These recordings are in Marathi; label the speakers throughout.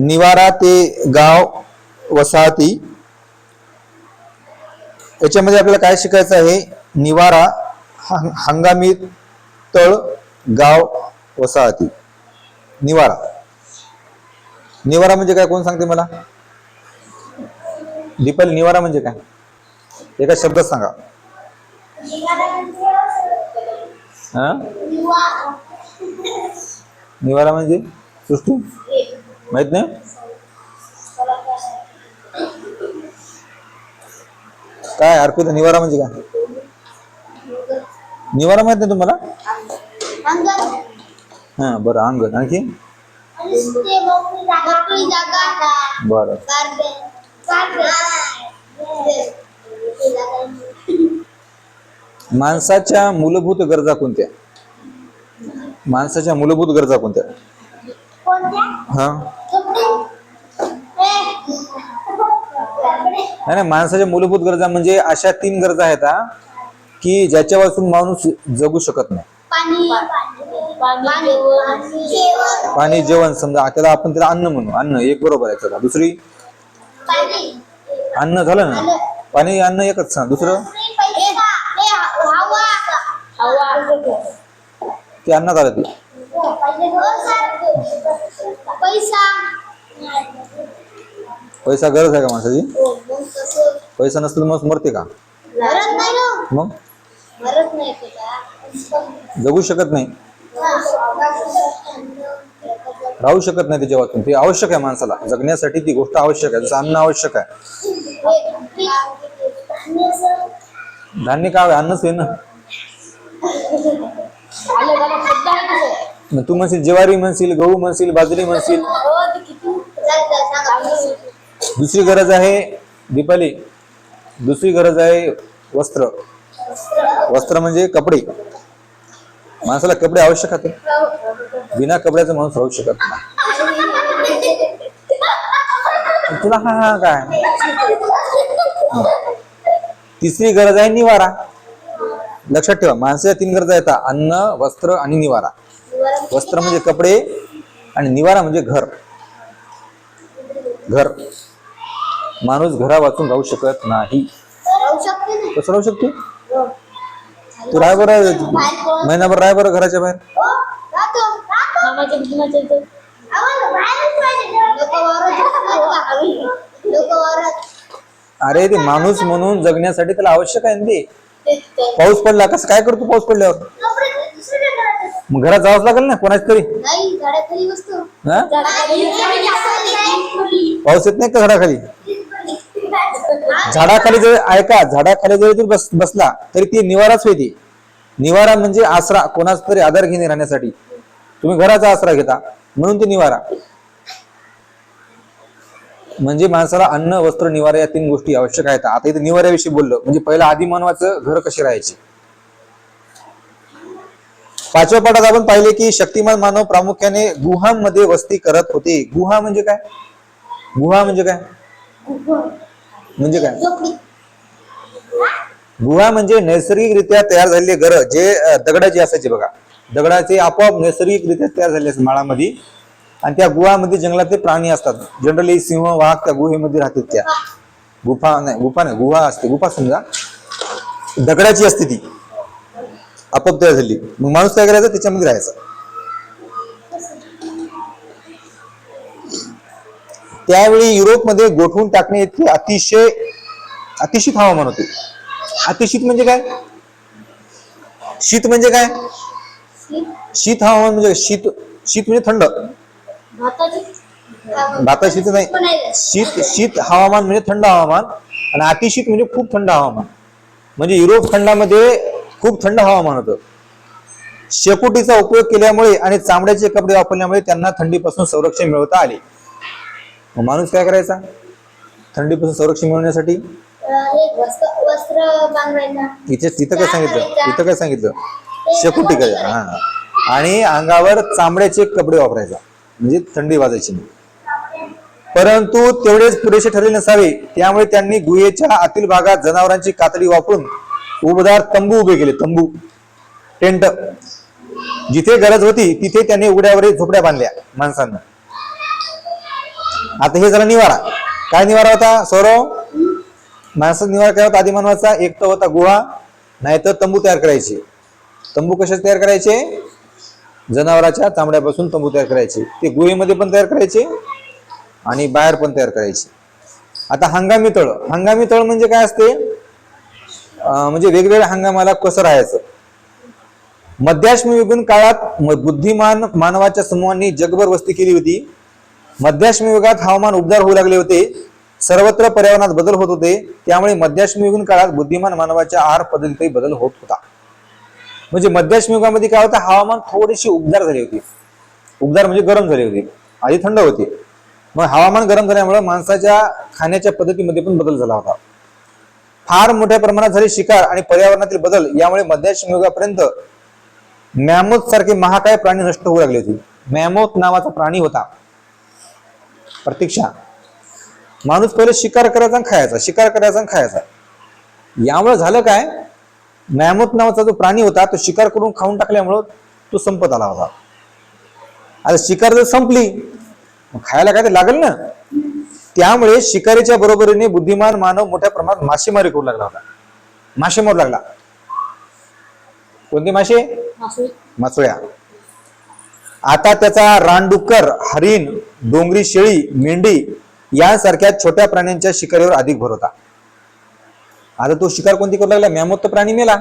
Speaker 1: निवारा ते गाव वसाहती. याच्यामध्ये आपल्याला काय शिकायचं आहे? निवारा हंगामी तळ गाव वसाहती. निवारा. निवारा म्हणजे काय? कोण सांगते मला? दीपल निवारा म्हणजे काय? एका शब्दात सांगा. हा? निवारा म्हणजे सृष्टी? माहीत नाही? काय अर्पित निवारा म्हणजे काय? निवारा माहीत नाही तुम्हाला? हा बरं अंगण आणखी? बरं. माणसाच्या मूलभूत गरजा कोणत्या? माणसाच्या मूलभूत गरजा कोणत्या? हा. नाही नाही माणसाच्या मूलभूत गरजा म्हणजे अशा तीन गरजा आहेत हा की ज्याच्यापासून माणूस जगू शकत नाही. पाणी जेवण. समजा त्याला आपण त्याला अन्न म्हणू अन्न एक बरोबर आहे चला. दुसरी? अन्न झालं ना? पाणी अन्न एकच सांग दुसरं? ते अन्न झालं ते.
Speaker 2: पैसा.
Speaker 1: पैसा गरज आहे का माणसाची?
Speaker 2: हो,
Speaker 1: पैसा तर माणूस मरते का
Speaker 2: मरत नाही ना
Speaker 1: मग
Speaker 2: मरत नाही ते का
Speaker 1: जगू शकत नाही राहू शकत नाही त्याच्या वाचून ते आवश्यक आहे माणसाला जगण्यासाठी ती गोष्ट आवश्यक आहे जसं अन्न आवश्यक आहे धान्य काय आहे? अन्नच आहे ना मग तू म्हणशील ज्वारी म्हणशील गहू म्हणशील बाजरी म्हणशील दुसरी गरज आहे दीपाली दुसरी गरज आहे वस्त्र. वस्त्र म्हणजे कपडे. माणसाला कपडे आवश्यक आहेत. बिना कपड्याचा माणूस राहू शकत नाही. तुला हा हा काय? तिसरी गरज आहे निवारा. लक्षात ठेवा माणसाच्या तीन गरजा येतात अन्न वस्त्र आणि निवारा. वस्त्र म्हणजे कपडे आणि निवारा म्हणजे घर. घर. माणूस घरा वाचून राहू शकत नाही कसं राहू शकते? तू राय बरं. महिनाभर राय बरं घराच्या बाहेर.
Speaker 2: लोक वावरात
Speaker 1: अरे ते माणूस म्हणून जगण्यासाठी त्याला आवश्यक आहे ना ते? पाऊस पडला कसं काय करतो पाऊस पडल्यावर. मग घरात जावंच लागेल ना कोणाच तरी? हा? पाऊस येत नाही का घराखाली? झाडाखाली जर ऐका झाडाखाली जरी बस बसला तरी ती निवाराच होती. निवारा म्हणजे आसरा कोणाचा तरी आधार घेणे राहण्यासाठी. तुम्ही घराचा आसरा घेता म्हणून ते निवारा. म्हणजे माणसाला अन्न वस्त्र निवारा या तीन गोष्टी आवश्यक आहेत. आता इथे निवाऱ्याविषयी बोललो. म्हणजे पहिला आधी मानवाचं घर कसे राहायचे? पाचव्या पाठात आपण पाहिले की शक्तिमान मानव प्रामुख्याने गुहांमध्ये वस्ती करत होते. गुहा म्हणजे काय? गुहा म्हणजे काय? म्हणजे काय?
Speaker 2: झोपडी
Speaker 1: गुहा म्हणजे नैसर्गिकरित्या तयार झालेले घर जे दगडाचे असायचे बघा. दगडाचे आपोआप नैसर्गिकरित्या तयार झाले असतात माळामध्ये. आणि त्या गुहामध्ये जंगलातले प्राणी असतात. जनरली सिंह वाघ त्या गुहेमध्ये राहतात त्या. गुफा नाही गुफा नाही गुहा असते. गुफा समजा. दगडाची असते ती आपोआप तयार झाली. मग माणूस काय करायचा? त्याच्यामध्ये राहायचा. त्यावेळी युरोपमध्ये गोठवून टाकणे इतकी अतिशय अतिशित हवामान होते. अतिशीत म्हणजे काय? शीत म्हणजे काय? शीत हवामान म्हणजे शीत शीत म्हणजे थंड. भाता शीत नाही. शीत शीत हवामान म्हणजे थंड हवामान आणि अतिशीत म्हणजे खूप थंड हवामान. म्हणजे युरोप खंडामध्ये खूप थंड हवामान होतं. शेकोटीचा उपयोग केल्यामुळे आणि चामड्याचे कपडे वापरल्यामुळे त्यांना थंडीपासून संरक्षण मिळवता आले. मग माणूस काय करायचा? थंडीपासून संरक्षण मिळवण्यासाठी? इथे तिथं काय सांगितलं? इथं काय सांगितलं? शेकोटी करायचा हा. आणि अंगावर चामड्याचे कपडे वापरायचा. म्हणजे थंडी वाजायची नाही. परंतु तेवढेच पुरेसे ठरले नसावे. त्यामुळे त्यांनी गुहेच्या आतील भागात जनावरांची कातडी वापरून उबदार तंबू उभे केले. तंबू. टेंट. जिथे गरज होती तिथे त्यांनी उघड्यावर झोपड्या बांधल्या माणसांना. आता हे झाला निवारा. काय निवारा होता सौरव? माणसाचा निवारा काय होता आधी मानवाचा एक तर होता गुहा नाहीतर तंबू तयार करायचे. तंबू कशाचे तयार करायचे? जनावराच्या चामड्यापासून तंबू तयार करायचे. ते गुहेमध्ये पण तयार करायचे आणि बाहेर पण तयार करायचे. आता हंगामी तळ. हंगामी तळ म्हणजे काय असते? म्हणजे वेगवेगळ्या हंगामाला कसं राहायचं? मध्याश्मी युगीन काळात म- बुद्धिमान मानवाच्या समूहांनी जगभर वस्ती केली होती. मध्याश्मी युगात हवामान उबदार होऊ लागले होते. सर्वत्र पर्यावरणात बदल होत होते. त्यामुळे मध्याश्मी युगीन काळात बुद्धिमान मानवाच्या आहार पद्धतीतही बदल होत होता. म्हणजे मध्याश्मी युगामध्ये काय होतं? हवामान थोडीशी उबदार झाली होती. उबदार म्हणजे गरम झाली होती. आधी थंड होती. मग हवामान गरम झाल्यामुळे माणसाच्या खाण्याच्या पद्धतीमध्ये पण बदल झाला होता. फार मोठ्या प्रमाणात झाले शिकार आणि पर्यावरणातील बदल. यामुळे मध्याश्मी युगापर्यंत मॅमोथ सारखे महाकाय प्राणी नष्ट होऊ लागले होते. मॅमोथ नावाचा प्राणी होता. प्रतीक्षा. माणूस पहिले शिकार करायचा आणि खायचा शिकार करायचा आणि खायचा. यामुळे झालं काय? मॅमोथ नावाचा जो प्राणी होता तो शिकार करून खाऊन टाकल्यामुळं तो संपत आला होता. आता शिकार जर संपली खायला काय ते लागेल ना? त्यामुळे शिकारीच्या बरोबरीने बुद्धिमान मानव मोठ्या प्रमाणात मासेमारी करू लागला होता. मासे मारू लागला. कोणते मासे?
Speaker 2: मासळी.
Speaker 1: मासोळ्या. आता त्याचा रानडुक्कर हरिण डोंगरी शेळी मेंढी यासारख्या छोट्या प्राण्यांच्या शिकारीवर अधिक भर होता. आता तो शिकार कोणती करू लागला? मॅमोत प्राणी मेला.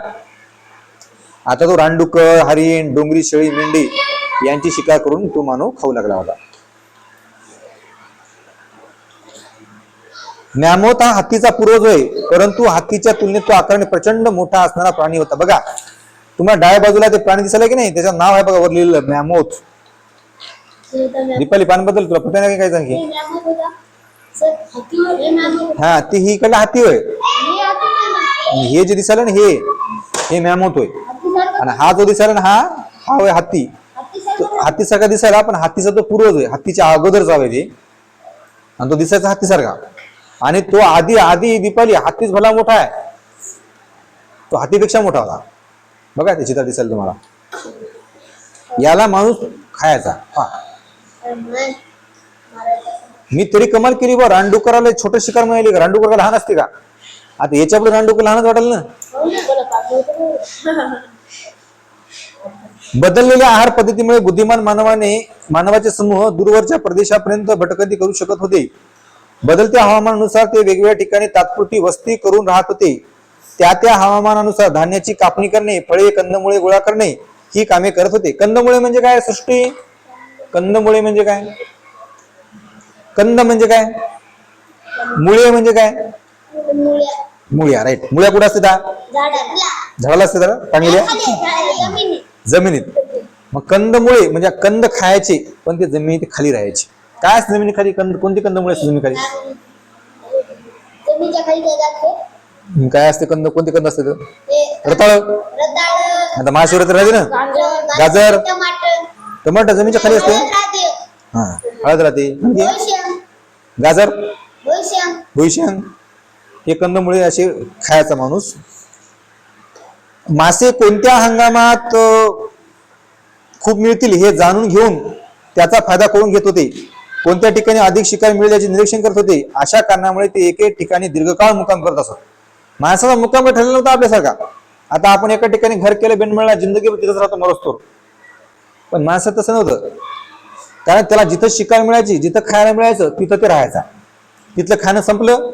Speaker 1: आता तो रानडुक्कर हरिण डोंगरी शेळी मेंढी यांची शिकार करून तो मानव खाऊ लागला होता. मॅमोत हा हत्तीचा पूर्वज होय परंतु हत्तीच्या तुलनेत तो आकाराने प्रचंड मोठा असणारा प्राणी होता. बघा तुम्हाला डाव्या बाजूला ते प्राणी दिसायला की नाही? त्याचं नाव आहे बघा वर लिहिलेलं मॅमोथ दीपाली पानबद्दल तुला. कुठे नाही काय सांगे
Speaker 2: हा
Speaker 1: ती ही इकडला हाती होय.
Speaker 2: हे
Speaker 1: जे दिसाल ना हे हे मॅम
Speaker 2: होतोय
Speaker 1: आणि हा जो दिसायला ना हा हा होय हत्ती हत्तीसारखा दिसायला पण हत्तीचा तो पूर्वज होय. हत्तीच्या अगोदर आहे ते. आणि तो दिसायचा हत्तीसारखा आणि तो आधी आधी दीपाली हत्तीच भला मोठा आहे. तो हत्तीपेक्षा मोठा होता. बघा ते चित्र दिसेल तुम्हाला. याला माणूस खायचा. हा. मी तरी कमाल केली बा रानडुकराला छोटं शिकार मिळाली का रानडुकर लहान असते का? आता याच्यापुढे रानडुकर लहानच वाटेल ना? बदललेल्या आहार पद्धतीमुळे बुद्धिमान मानवाने मानवाचे समूह दूरवरच्या प्रदेशापर्यंत भटकंती करू शकत होते. बदलत्या हवामानानुसार ते वेगवेगळ्या ठिकाणी तात्पुरती वस्ती करून राहत होते. त्या त्या हवामानानुसार धान्याची कापणी करणे फळे कंदमुळे गोळा करणे ही कामे करत होते. कंदमुळे म्हणजे काय सृष्टी? कंदमुळे म्हणजे काय? कंद म्हणजे काय? मुळे म्हणजे काय?
Speaker 2: मुळ्या.
Speaker 1: राईट मुळ्या कुठं असते
Speaker 2: झाडाला.
Speaker 1: असते
Speaker 2: खाली, झाडाला, जमिनीत.
Speaker 1: मग कंदमुळे म्हणजे कंद खायचे पण ते जमिनीत खाली राहायचे. काय असते जमिनी खाली? कंद कोणती कंदमुळे असते जमिनी खाली?
Speaker 2: काय
Speaker 1: असते कंद? कोणते कंद असते रताळ. आता महाशिवरात्री राहते ना?
Speaker 2: गाजर. टमाटर
Speaker 1: जमिनीच्या खाली असते? हा. हळद राहते. म्हणजे? गाजर? भुईशंग हे कंदमुळे असे खायचा माणूस. मासे कोणत्या हंगामात खूप मिळतील हे जाणून घेऊन त्याचा फायदा करून घेत होते. कोणत्या ठिकाणी अधिक शिकार मिळेल याचे निरीक्षण करत होते. अशा कारणामुळे ते एक एक ठिकाणी दीर्घकाळ मुक्काम करत असत. माणसाचा मुक्काम ठरलेला नव्हता आपल्यासारखा. आता आपण एका ठिकाणी घर केलं बेन मिळाला जिंदगी तिथंच राहतो मरस्तोर पण माणसात तसं नव्हतं. कारण त्याला जिथं शिकायला मिळायची जिथं खायला मिळायचं तिथं ते राहायचा. तिथलं खाणं संपलं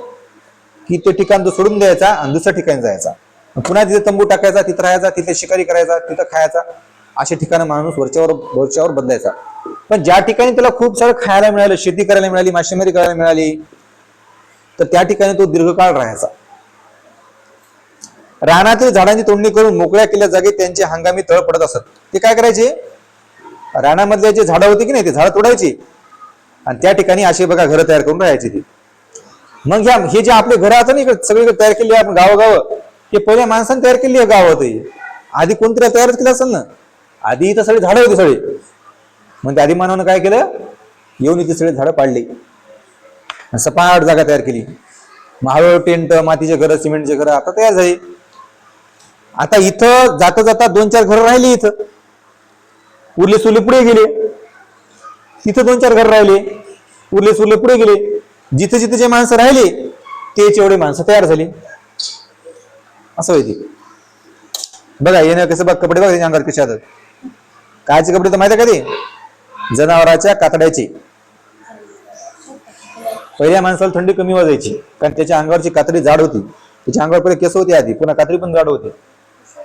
Speaker 1: की ते ठिकाण तो सोडून द्यायचा आणि दुसऱ्या ठिकाणी जायचा. पुन्हा तिथे तंबू टाकायचा तिथं राहायचा तिथे शिकारी करायचा तिथं खायचा असे ठिकाणं माणूस वरच्यावर वरच्यावर बदलायचा. पण ज्या ठिकाणी त्याला खूप सारं खायला मिळालं शेती करायला मिळाली मासेमारी करायला मिळाली तर त्या ठिकाणी तो दीर्घकाळ राहायचा. रानातील झाडांची तोडणी करून मोकळ्या केल्या जागी त्यांचे हंगामी तळ पडत असत. ते काय करायचे? रानामधले जे झाडं होती की नाही ते झाडं तोडायची. आणि त्या ठिकाणी असे बघा घरं तयार करून राहायची ती. मग ह्या हे जे आपले घरं आता नाही सगळीकडे तयार केली आपण गावोगावं हे पहिल्या माणसाने तयार केली आहे गावात आधी कोणतरी तयारच केलं असेल ना? आधी इथं सगळी झाडं होती सगळी. मग आधी मानवानं काय केलं? येऊन इथे सगळी झाडं पाडली. सपाट जागा तयार केली. मग हळूहळू टेंट मातीचे घरं सिमेंटचे घरं आता तयार झाली. आता इथं जाता जाता दोन चार घरं राहिली इथं. उरले सुरले पुढे गेले. तिथं दोन चार घर राहिले. उरले सुरले पुढे गेले. जिथे जिथे जे माणसं राहिले तेच एवढे माणसं तयार झाली. असं होती बघा येणं कसं बघ कपडे बघा त्याच्या अंगावर कसे कायचे कपडे तर माहिती आहे का ते? जनावराच्या कातड्याचे. पहिल्या माणसाला थंडी कमी वाजायची. कारण त्याच्या अंगावरची कातडी जाड होती. त्याच्या अंगावर पहिले केस होते आधी. पुन्हा कातडी पण जाड होते.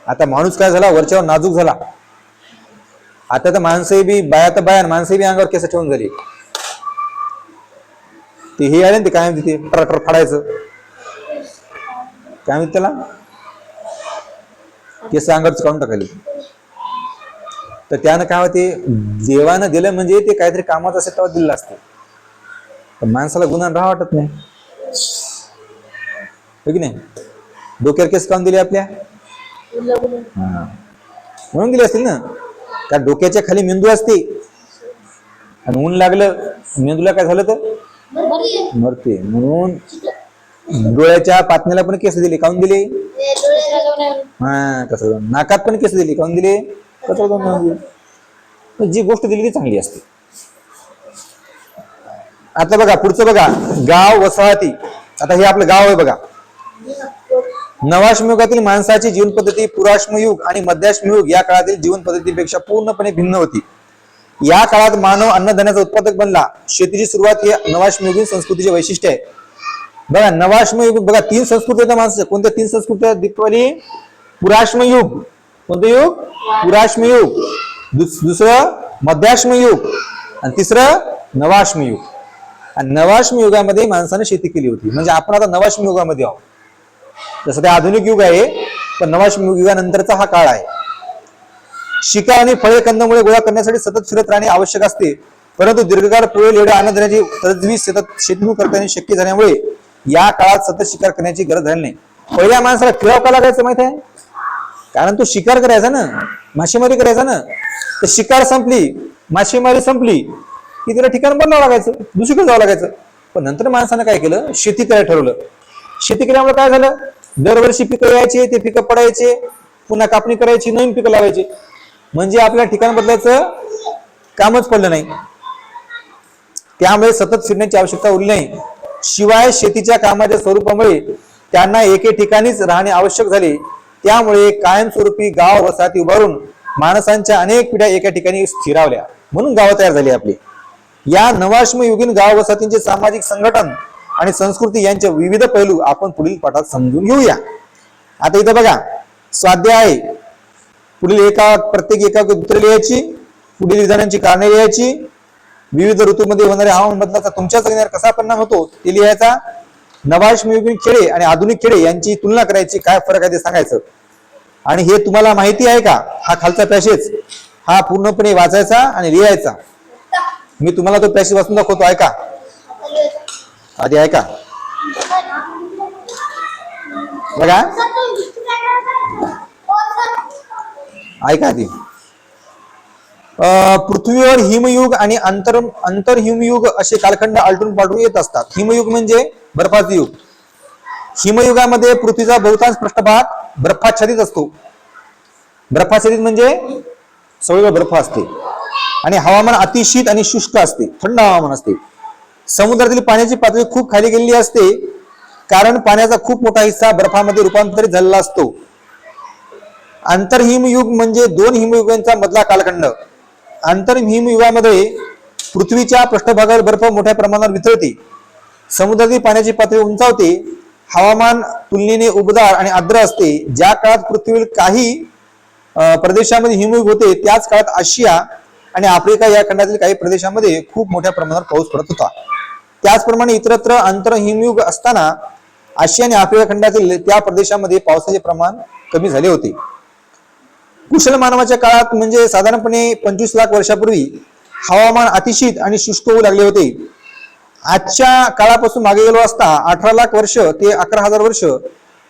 Speaker 1: आता माणूस काय झाला? वरच्यावर नाजूक झाला. आता तर माणसंही बी बाया तर बाया माणसंही बी अंगावर केस ठेवून झाली. ते हे आले ना ते काय म्हणते ते टरटर फाडायचं. काय म्हणते त्याला? केस अंगावरच काढून टाकायले. तर त्यानं काय होते देवानं दिलं म्हणजे ते काहीतरी कामात असेल तेव्हा दिलं असतं. पण माणसाला गुन्हा राहा वाटत नाही. हो की नाही? डोक्यावर केस काढून दिले आपल्या. म्हणून दिले असतील ना? त्या डोक्याच्या खाली मेंदू असते? आणि ऊन लागलं मेंदूला काय झालं तर? मरते. म्हणून डोळ्याच्या पातण्याला पण केस दिले. काऊन दिले? हा कसं नाकात पण केस दिले. काऊन दिले? कसं जाऊन जी गोष्ट दिली ती चांगली असते. आता बघा पुढचं बघा. गाव वसाहती. आता हे आपलं गाव आहे बघा. नवाश्मयुगातील माणसाची जीवन पद्धती पुराश्मयुग आणि मध्याश्मयुग या काळातील जीवन पद्धतीपेक्षा पूर्णपणे भिन्न होती. या काळात मानव अन्नधान्याचा उत्पादक बनला. शेतीची सुरुवात ही नवाश्मयुगीन संस्कृतीचे वैशिष्ट्य आहे. बघा नवाश्मयुग बघा तीन संस्कृती आहेत माणसं. कोणत्या तीन संस्कृती दीपावली पुराश्मयुग कोणतं युग? पुराश्मयुग दुस- दुसरं मध्याश्मयुग आणि तिसरं नवाश्मयुग आणि नवाश्मयुगामध्ये माणसाने शेती केली होती. म्हणजे आपण आता नवाश्मयुगामध्ये आहोत. जसं ते आधुनिक युग आहे पण नवा युगानंतरचा हा काळ आहे. शिकार आणि फळे कंदमुळे गोळा करण्यासाठी सतत फिरत राहणे आवश्यक असते. परंतु दीर्घकाळ पुढे एवढ्या आनंद देण्याची तजवीज सतत शेती करताना शक्य झाल्यामुळे या काळात सतत शिकार करण्याची गरज झाली नाही. पहिल्या माणसाला किराव का लागायचं माहीत आहे? कारण तो शिकार करायचा ना. मासेमारी करायचा ना. तर शिकार संपली मासेमारी संपली की तिला ठिकाण बदलावं लागायचं दुसरीकडे जावं लागायचं. पण नंतर माणसानं काय केलं? शेती करायला ठरवलं. शेती केल्यामुळे काय झालं? दरवर्षी पिकं यायचे ते पिकं पडायचे पुन्हा कापणी करायची नवीन पिकं लावायचे. म्हणजे आपल्या ठिकाण बदलायचं कामच पडलं नाही. त्यामुळे सतत फिरण्याची आवश्यकता उरली नाही. शिवाय शेतीच्या कामाच्या स्वरूपामुळे त्यांना एके ठिकाणीच राहणे आवश्यक झाले. त्यामुळे कायमस्वरूपी गाव वसाहती उभारून माणसांच्या अनेक पिढ्या एका ठिकाणी स्थिरावल्या. म्हणून गावं तयार झाली आपली. या नवाश्मयुगीन गाव वसाहतींचे सामाजिक संघटन आणि संस्कृती यांचे विविध पैलू आपण पुढील पाठात समजून घेऊया. आता इथं बघा स्वाध्याय आहे पुढील एका प्रत्येक एका उत्तरे लिहायची पुढील विधानांची कारणे लिहायची विविध ऋतूमध्ये होणाऱ्या हवामान बदलाचा तुमच्या जगण्यावर कसा परिणाम होतो ते लिहायचा. नवाश नवाश्मयुगीन खेळे आणि आधुनिक खेळे यांची तुलना करायची काय फरक आहे ते सांगायचं. आणि हे तुम्हाला माहिती आहे का? हा खालचा पॅसेज हा पूर्णपणे वाचायचा आणि लिहायचा. मी तुम्हाला तो पॅसेज वाचून दाखवतो ऐका. आधी ऐका. बघा. ऐका आधी. पृथ्वीवर हिमयुग आणि अंतर अंतर हिमयुग असे कालखंड आलटून पालटून येत असतात. हिमयुग म्हणजे बर्फाचे युग. हिमयुगामध्ये पृथ्वीचा बहुतांश पृष्ठभाग बर्फाच्छादित असतो. बर्फाच्छादित म्हणजे सगळीकडे बर्फ असते. आणि हवामान अतिशीत आणि शुष्क असते. थंड हवामान असते. समुद्रातील पाण्याची पातळी खूप खाली गेलेली असते कारण पाण्याचा खूप मोठा हिस्सा बर्फामध्ये रूपांतरित झालेला असतो. आंतरहिमयुग म्हणजे दोन हिमयुगांचा मधला कालखंड. आंतरहिमयुगामध्ये पृथ्वीच्या पृष्ठभागावर बर्फ मोठ्या प्रमाणावर वितळते. समुद्रातील पाण्याची पातळी उंचावते हवामान तुलनेने उबदार आणि आर्द्र असते. ज्या काळात पृथ्वीवर काही प्रदेशामध्ये हिमयुग होते त्याच काळात आशिया आणि आफ्रिका या खंडातील काही प्रदेशामध्ये खूप मोठ्या प्रमाणावर पाऊस पडत होता. त्याचप्रमाणे इतरत्र अंतरहिमयुग असताना आशिया आणि आफ्रिका खंडातील त्या प्रदेशामध्ये पावसाचे प्रमाण कमी झाले होते. कुशल मानवाच्या काळात म्हणजे साधारणपणे पंचवीस लाख वर्षापूर्वी हवामान अतिशीत आणि शुष्क होऊ लागले होते. आजच्या काळापासून मागे गेलो असता अठरा लाख वर्ष ते अकरा हजार वर्ष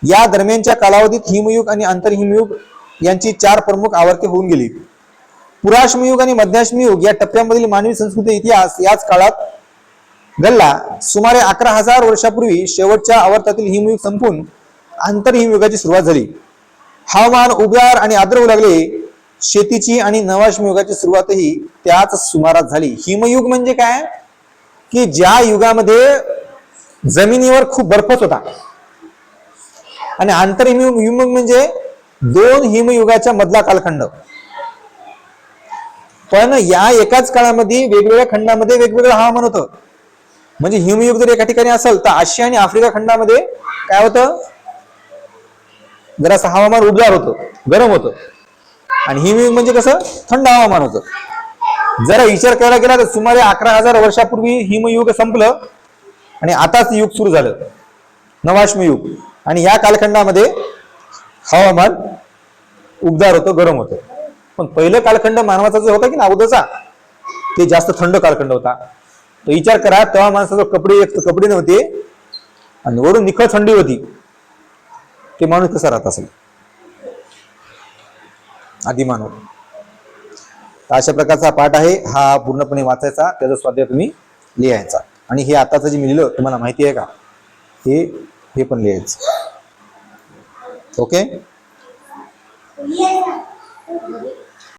Speaker 1: या दरम्यानच्या कालावधीत हिमयुग आणि आंतरहिमयुग यांची चार प्रमुख आवर्ते होऊन गेली. पुराश्मयुग आणि मध्याश्मयुग या टप्प्यामधील मानवी संस्कृती इतिहास याच काळात गल्ला सुमारे अकरा हजार वर्षापूर्वी शेवटच्या आवर्तातील हिमयुग संपून आंतरहिमयुगाची सुरुवात झाली. हवामान उबदार आणि आर्द्र होऊ लागले. शेतीची आणि नवाश्मयुगाची सुरुवातही त्याच सुमारास झाली. हिमयुग म्हणजे काय? की ज्या युगामध्ये जमिनीवर खूप बर्फच होता. आणि आंतरहिमयुग हिमयुग म्हणजे दोन हिमयुगाच्या मधला कालखंड. पण या एकाच काळामध्ये वेगवेगळ्या खंडामध्ये वेगवेगळं हवामान होतं. म्हणजे हिमयुग जर एका ठिकाणी असेल तर आशिया आणि आफ्रिका खंडामध्ये काय होतं? जरासं हवामान उबदार होतं गरम होतं. आणि हिमयुग म्हणजे कसं? थंड हवामान होतं. जरा विचार करायला गेला तर सुमारे अकरा हजार वर्षापूर्वी हिमयुग संपलं आणि आताच युग सुरू झालं. नवाश्म युग. आणि या कालखंडामध्ये हवामान उबदार होतं गरम होतं. पण पहिलं कालखंड मानवाचा जो होता की ना अगोदरचा? ते जास्त थंड कालखंड होता. तर विचार करा तेव्हा माणसाचं कपडे एक तर कपडे नव्हते आणि वरून निखळ थंडी होती. ते माणूस कसा राहत असेल? आदिमानव तर अशा प्रकारचा पाठ आहे हा पूर्णपणे वाचायचा त्याचा स्वाध्याय तुम्ही लिहायचा. आणि हे आताचं जे मी लिहिलं तुम्हाला माहिती आहे का? हे हे पण लिहायचं. ओके?